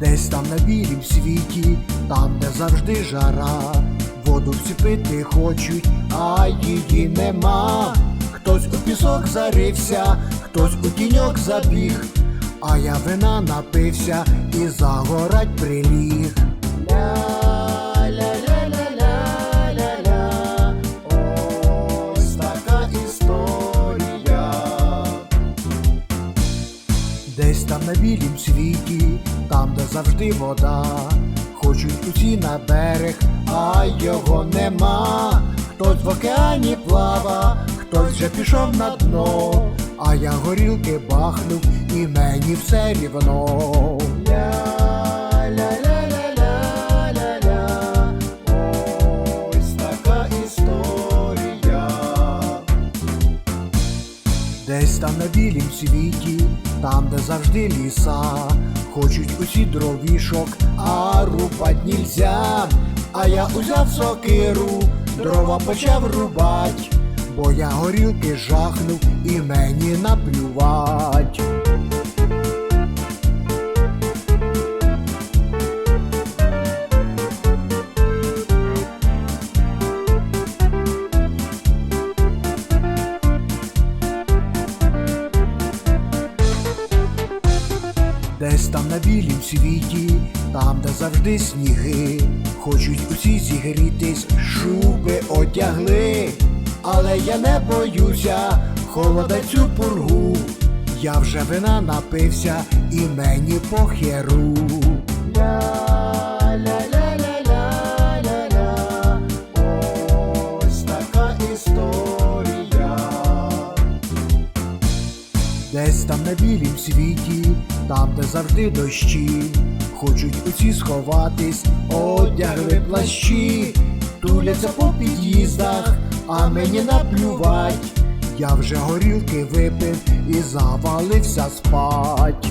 Десь там на білім світі, там, де завжди жара, воду всі пити хочуть, а її нема. Хтось у пісок зарився, хтось у тіньок забіг, а я вина напився і загорать приліг. Десь там на білім світі, там, де завжди вода, хочуть усі на берег, а його нема. Хтось в океані плава, хтось вже пішов на дно, а я горілки бахнув і мені все рівно. Десь там на білім світі, там, де завжди ліса, хочуть усі дровішок, а рубать нельзя. А я узяв сокиру, дрова почав рубать, бо я горілки жахнув і мені наплювать. Десь там на білім світі, там, де завжди сніги, хочуть усі зігрітись, шуби одягли, але я не боюся, холода цю пургу, я вже вина напився і мені похеру. Десь там на білім світі, там, де завжди дощі, хочуть усі сховатись, одягли плащі, туляться по під'їздах, а мені наплювать. Я вже горілки випив і завалився спать.